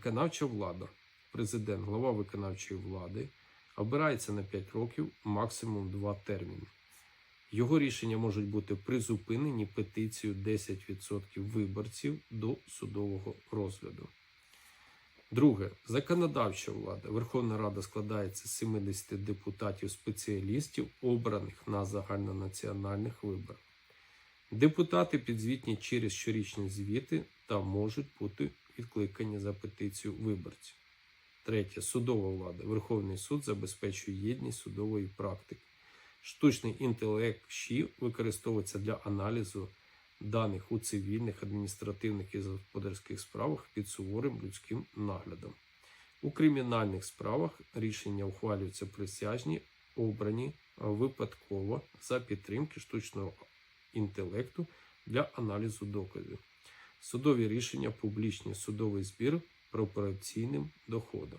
Виконавча влада, президент, глава виконавчої влади, обирається на 5 років, максимум 2 терміни. Його рішення можуть бути призупинені петицією 10% виборців до судового розгляду. Друге, законодавча влада. Верховна Рада складається з 70 депутатів-спеціалістів, обраних на загальнонаціональних виборах. Депутати підзвітні через щорічні звіти та можуть бути відкликані за петицію виборців. Третє. Судова влада. Верховний суд забезпечує єдність судової практики. Штучний інтелект ЩІ використовується для аналізу даних у цивільних, адміністративних і господарських справах під суворим людським наглядом. У кримінальних справах рішення ухвалюються присяжні, обрані випадково за підтримки штучного інтелекту для аналізу доказів. Судові рішення публічні судовий збір пропорційним доходом.